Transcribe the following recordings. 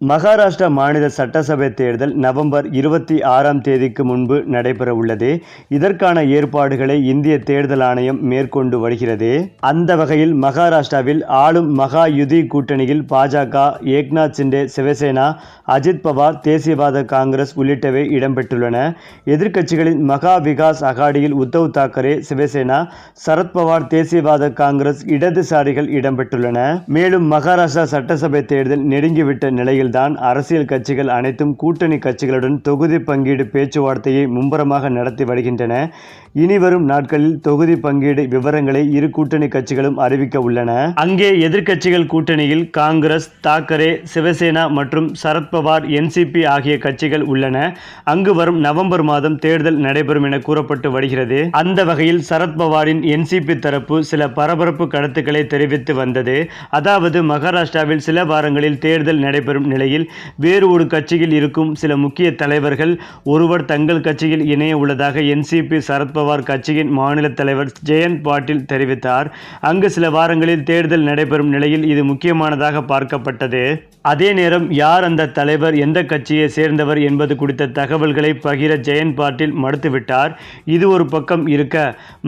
மகாராஷ்டிரா மாநில சட்டசபை தேர்தல் நவம்பர் இருபத்தி ஆறாம் தேதிக்கு முன்பு நடைபெற உள்ளது. இதற்கான ஏற்பாடுகளை இந்திய தேர்தல் ஆணையம் மேற்கொண்டு வருகிறது. அந்த வகையில் மகாராஷ்டிராவில் ஆளும் மகா யுதி கூட்டணியில் பாஜக ஏக்நாத் சிண்டே சிவசேனா அஜித் பவார் தேசியவாத காங்கிரஸ் உள்ளிட்டவை இடம்பெற்றுள்ளன. எதிர்க்கட்சிகளின் மகா விகாஸ் அகாடியில் உத்தவ் தாக்கரே சிவசேனா சரத்பவார் தேசியவாத காங்கிரஸ் இடதுசாரிகள் இடம்பெற்றுள்ளன. மேலும் மகாராஷ்டிரா சட்டசபை தேர்தல் நெருங்கிவிட்ட நிலையில்தான் அரசியல் கட்சிகள் அனைத்தும் கூட்டணி கட்சிகளுடன் தொகுதி பங்கீடு பேச்சுவார்த்தையை மும்முரமாக நடத்தி வருகின்றன. இனிவரும் நாட்களில் தொகுதி பங்கீடு விவரங்களை இரு கூட்டணி கட்சிகளும் அறிவிக்க உள்ளன. அங்கே எதிர்க்கட்சிகள் கூட்டணியில் காங்கிரஸ் தாக்கரே சிவசேனா மற்றும் சரத்பவார் என்சிபி ஆகிய கட்சிகள் உள்ளன. அங்கு வரும் நவம்பர் மாதம் தேர்தல் நடைபெறும் என கூறப்பட்டு வருகிறது. அந்த வகையில் சரத்பவாரின் என்சிபி தரப்பு சில பரபரப்பு கருத்துக்களை தெரிவித்து வந்தது. அதாவது மகாராஷ்டிராவில் சில வாரங்களில் தேர்தல் நடைபெறும் நிலையில் வேறு ஒரு கட்சியில் இருக்கும் சில முக்கிய தலைவர்கள் ஒருவர் தங்கள் கட்சியில் இணைய உள்ளதாக என்சிபி சரத்பவார் கட்சியின் மாநில தலைவர் ஜெயந்த் பாட்டில் தெரிவித்தார். அங்கு சில வாரங்களில் தேர்தல் நடைபெறும் நிலையில் இது முக்கியமானதாக பார்க்கப்பட்டது. அதே நேரம் யார் அந்த தலைவர் எந்த கட்சியை சேர்ந்தவர் என்பது குறித்த தகவல்களை பகிர ஜெயந்த் பாட்டில் மறுத்துவிட்டார். இது ஒரு பக்கம் இருக்க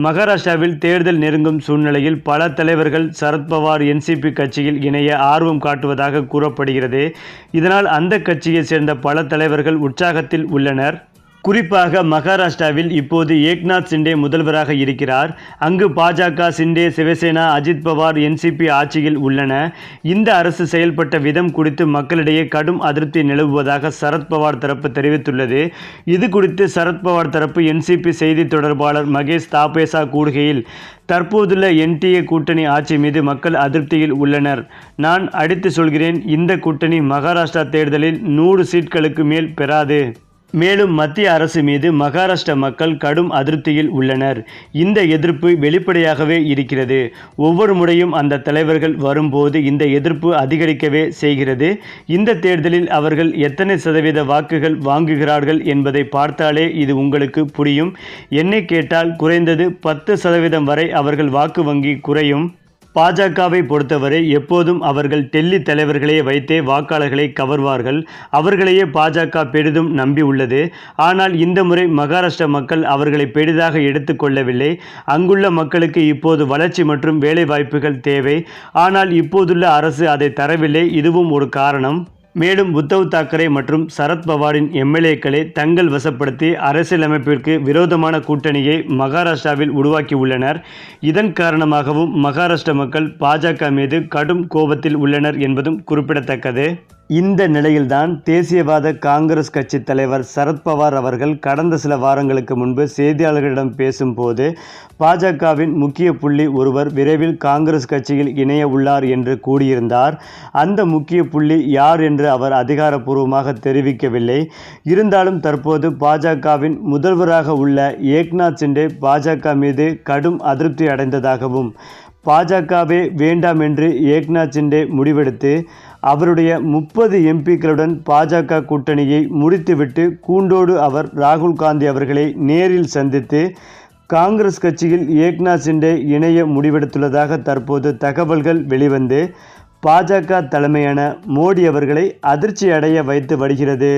மகாராஷ்டிராவில் தேர்தல் நெருங்கும் சூழ்நிலையில் பல தலைவர்கள் சரத்பவார் என்சிபி கட்சியில் இணைய ஆர்வம் காட்டுவதாக கூறப்படுகிறது. இதனால் அந்த கட்சியைச் சேர்ந்த பல தலைவர்கள் உற்சாகத்தில் உள்ளனர். குறிப்பாக மகாராஷ்டிராவில் இப்போது ஏக்நாத் சிண்டே முதல்வராக இருக்கிறார். அங்கு பாஜக சிண்டே சிவசேனா அஜித் பவார் என்சிபி ஆட்சியில் உள்ளன. இந்த அரசு செயல்பட்ட விதம் குறித்து மக்களிடையே கடும் அதிருப்தி நிலவுவதாக சரத்பவார் தரப்பு தெரிவித்துள்ளது. இது குறித்து சரத்பவார் தரப்பு என்சிபி செய்தி தொடர்பாளர் மகேஷ் தாபேசா கூடுகையில் தற்போதுள்ள என்டிஏ கூட்டணி ஆட்சி மீது மக்கள் அதிருப்தியில் உள்ளனர். நான் அடித்து சொல்கிறேன் இந்த கூட்டணி மகாராஷ்டிரா தேர்தலில் நூறு சீட்களுக்கு மேல் பெறாது. மேலும் மத்திய அரசு மீது மகாராஷ்டிர மக்கள் கடும் அதிருப்தியில் உள்ளனர். இந்த எதிர்ப்பு வெளிப்படையாகவே இருக்கிறது. ஒவ்வொரு முறையும் அந்த தலைவர்கள் வரும்போது இந்த எதிர்ப்பு அதிகரிக்கவே செய்கிறது. இந்த தேர்தலில் அவர்கள் எத்தனை சதவீத வாக்குகள் வாங்குகிறார்கள் என்பதை பார்த்தாலே இது உங்களுக்கு புரியும். என்னை கேட்டால் குறைந்தது பத்து சதவீதம் வரை அவர்கள் வாக்கு வங்கி குறையும். பாஜகவை பொறுத்தவரை எப்போதும் அவர்கள் டெல்லி தலைவர்களே வைத்தே வாக்காளர்களை கவர்வார்கள். அவர்களையே பாஜக பெரிதும் நம்பியுள்ளது ஆனால் இந்த முறை மகாராஷ்டிர மக்கள் அவர்களை பெரிதாக எடுத்துக்கொள்ளவில்லை அங்குள்ள மக்களுக்கு இப்போது வளர்ச்சி மற்றும் வேலைவாய்ப்புகள் தேவை. ஆனால் இப்போதுள்ள அரசு அதை தரவில்லை. இதுவும் ஒரு காரணம். மேலும் உத்தவ் தாக்கரே மற்றும் சரத் பவாரின் எம்எல்ஏக்களை தங்கள் வசப்படுத்தி அரசியலமைப்பிற்கு விரோதமான கூட்டணியை மகாராஷ்டிராவில் உருவாக்கியுள்ளனர். இதன் காரணமாகவும் மகாராஷ்டிர மக்கள் பாஜக மீது கடும் கோபத்தில் உள்ளனர் என்பதும் குறிப்பிடத்தக்கது. இந்த நிலையில்தான் தேசியவாத காங்கிரஸ் கட்சி தலைவர் சரத்பவார் அவர்கள் கடந்த சில வாரங்களுக்கு முன்பு செய்தியாளர்களிடம் பேசும்போது பாஜகவின் முக்கிய புள்ளி ஒருவர் விரைவில் காங்கிரஸ் கட்சியில் இணைய உள்ளார் என்று கூறியிருந்தார். அந்த முக்கிய புள்ளி யார் என்று அவர் அதிகாரப்பூர்வமாக தெரிவிக்கவில்லை. இருந்தாலும் தற்போது பாஜகவின் முதல்வராக உள்ள ஏக்நாத் சிண்டே பாஜக மீது கடும் அதிருப்தி அடைந்ததாகவும் பாஜகவே வேண்டாம் என்று ஏக்நாத் சிண்டே முடிவெடுத்து அவருடைய முப்பது எம்பிக்களுடன் பாஜக கூட்டணியை முடித்துவிட்டு கூண்டோடு அவர் ராகுல் காந்தி அவர்களை நேரில் சந்தித்து காங்கிரஸ் கட்சியில் ஏக்நாத் சிண்டே இணைய முடிவெடுத்துள்ளதாக தற்போது தகவல்கள் வெளிவந்து பாஜக தலைமையான மோடி அவர்களை அதிர்ச்சி அடைய வைத்து வருகிறது.